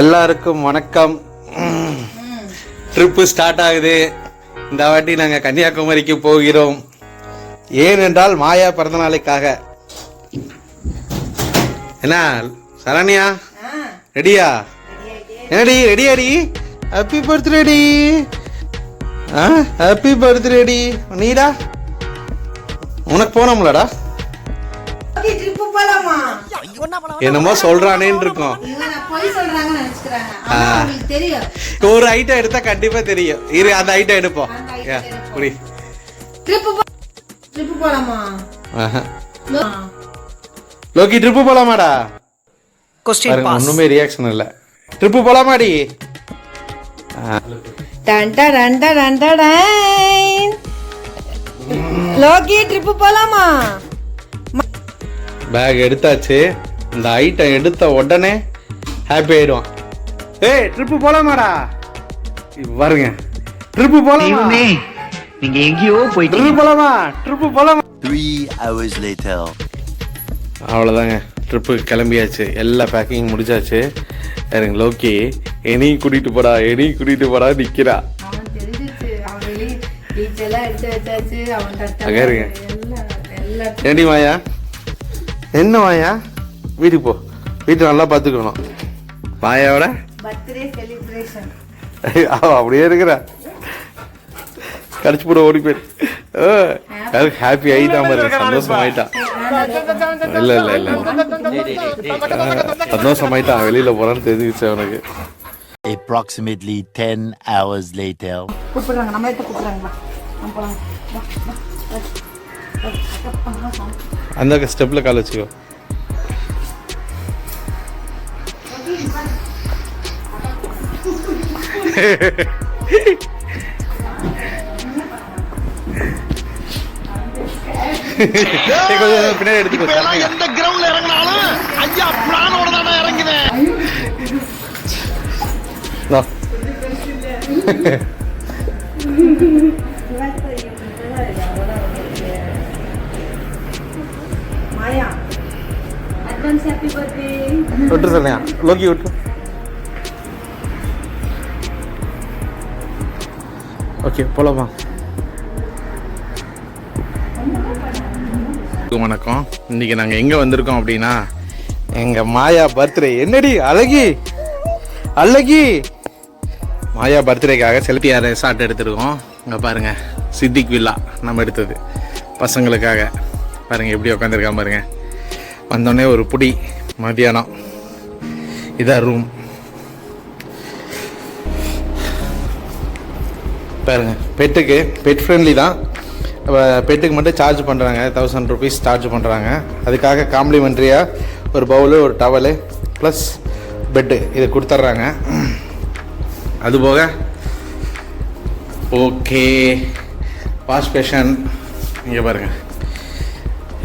எல்லாருக்கும் வணக்கம். Trip start ஆகுது. இந்த வாட்டி நாங்கள் கன்னியாகுமரிக்கு போகிறோம். ஏனென்றால் மாயா பிறந்த நாளைக்காக என்ன? சரண்யா? ரெடியா என்னடி? ரெடியாடி ஹாப்பி பர்த்டேடி ஆ? ஹாப்பி பர்த்டேடி நீடா? உனக்கு போனோம்லடா என்னமோ சொல்றானேன்னு இருக்கோம். ஒரு ஐட்டம் எடுத்தா கண்டிப்பா தெரியும். இரு அந்த ஐட்டம் எடுப்போம். ட்ரிப்பு ட்ரிப்பு போலாமா? ஆஹா. லோ- லோக்கி ட்ரிப்பு போலாமாடா? Pass. ஒண்ணுமே ரியாக்ஷன் இல்ல. Trip போலாமாடி? Done done done done. Loki trip போலாமா? பேக் எடுத்தாச்சு. இந்த ஐட்டம் எடுத்த உடனே ஹாப்பி ஆயிடுவான். ஏய் ட்ரிப்பு போலாமாடா? பாருங்க. ட்ரிப்பு போலாமா? நீங்க எங்கேயோ போயிட்டீங்க. ட்ரிப்பு போலாமா? ட்ரிப்பு போலாமா? Three hours later. அவ்வளோதாங்க ட்ரிப்பு கிளம்பியாச்சு. எல்லா பேக்கிங் முடிச்சாச்சு. பாருங்க லோக்கி என்னையும் கூட்டிட்டு போடா என்னையும் கூட்டிட்டு போடா அவன் அங்க இருங்க. எல்லாம் எல்லாம் ஏண்டி மாயா? என்ன மாயா? வீட்டுக்கு போ. வீட்டு நல்லா பார்த்துக்கணும். மாயாவோட அப்படியே இருக்கிறா. கடிச்சு போட ஓடி போயிரு ஹாப்பி ஆயிட்டான் பாரு சந்தோஷம் ஆயிட்டான் இல்ல இல்ல இல்ல. சந்தோஷம் ஆயிட்டான் வெளியில போறான்னு தெரிஞ்சிச்சு அவனுக்கு. Approximately 10 hours later. கூப்பிடுறாங்க நம்மளே கூப்பிடுறாங்களா? நம்ம போலாம். வா, வா. அந்த ஸ்டெப்ல கால் வச்சுக்கோ. பின்னாடி சாப்பிடுங்க. எந்த கிரவுண்ட்ல இறங்கினாலும் ஐயா பிளானோட தானே இறங்குவேன் வா. மாயா அட்வான்ஸ் ஹாப்பி பர்த்டே விட்டு சொல்லியா லோக்கி விட்டு ஓகே போலாமா? வணக்கம். இன்னைக்கு நாங்கள் எங்கே வந்திருக்கோம் அப்படின்னா எங்கள் மாயா பர்த்டே. என்னடி அழகி? அழகி? மாயா பர்த்டேக்காக செல்ஃபியா ரெசார்ட் எடுத்திருக்கோம். இங்கே பாருங்க சித்திக் வில்லா நம்ம எடுத்தது. பசங்களுக்காக. பாருங்க எப்படி உட்காந்துருக்கான் பாருங்க. வந்தோடனே ஒரு புடி மதியானம். இதான் ரூம் பாருங்க பெட்டுக்கு பெட் ஃப்ரெண்ட்லி தான். பெட்டுக்கு மட்டும் சார்ஜ் பண்ணுறாங்க தௌசண்ட் ருபீஸ் சார்ஜ் பண்ணுறாங்க அதுக்காக காம்ப்ளிமெண்ட்ரியாக ஒரு பவுலு ஒரு டவலு ப்ளஸ் பெட்டு இது கொடுத்துட்றாங்க. அதுபோக ஓகே வாஷ் பேஷன் இங்கே பாருங்கள்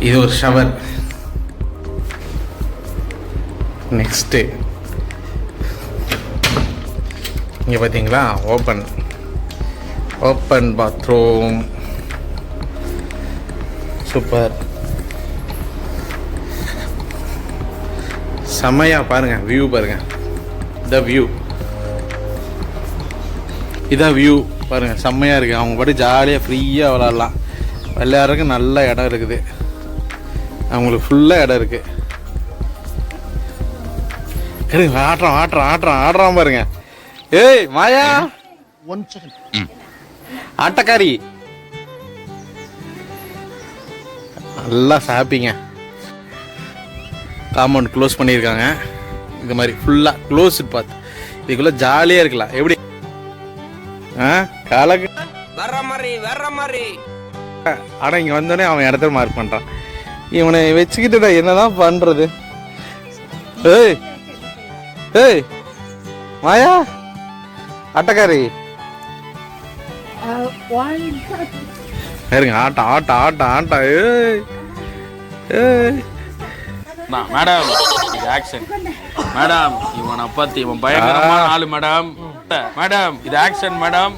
இது ஒரு ஷவர் நெக்ஸ்ட்டு இங்கே பார்த்தீங்களா ஓப்பன் ஓப்பன் பாத்ரூம் சூப்பர் செம்மையாக பாருங்கள் வியூ பாருங்கள் த வியூ இதான் வியூ பாருங்கள் செம்மையாக இருக்குது அவங்க பாட்டு ஜாலியாக ஃப்ரீயாக விளாட்லாம் விளையாடுறதுக்கு நல்ல இடம் இருக்குது. அவங்களுக்கு ஃபுல்லாக இடம் இருக்குது இருங்க ஆட்டுறான் ஆட்டுறான் ஆட்டுறான் ஆடுறான் பாருங்க. ஏய் மாயா! ஆட்டக்காரி. நல்லா சாப்பிங்க காம்பவுண்ட் க்ளோஸ் பண்ணியிருக்காங்க. இது மாதிரி ஃபுல்லாக க்ளோஸ் பார்த்து இதுக்குள்ளே ஜாலியாக இருக்கலாம். எப்படி? ஆ காலக்கு. வர்ற மாதிரி வர்ற மாதிரி. ஆனால் இங்கே வந்தோடனே அவன் இடத்துல மார்க் பண்ணுறான் இவனை வச்சுக்கிட்டு நான் என்னதான் பண்ணுறது ஏய் ஏய் மாயா? ஆட்டக்காரி. இருங்க ஆட்டம் ஆட்டம் ஆட்டம் ஆட்டம் ஏய் ஏய். மேடம் இது ஆக்ஷன் மேடம் இவனை பத்தி இவன் பயங்கரமான ஆளு மேடம். மேடம் இது ஆக்ஷன் மேடம்.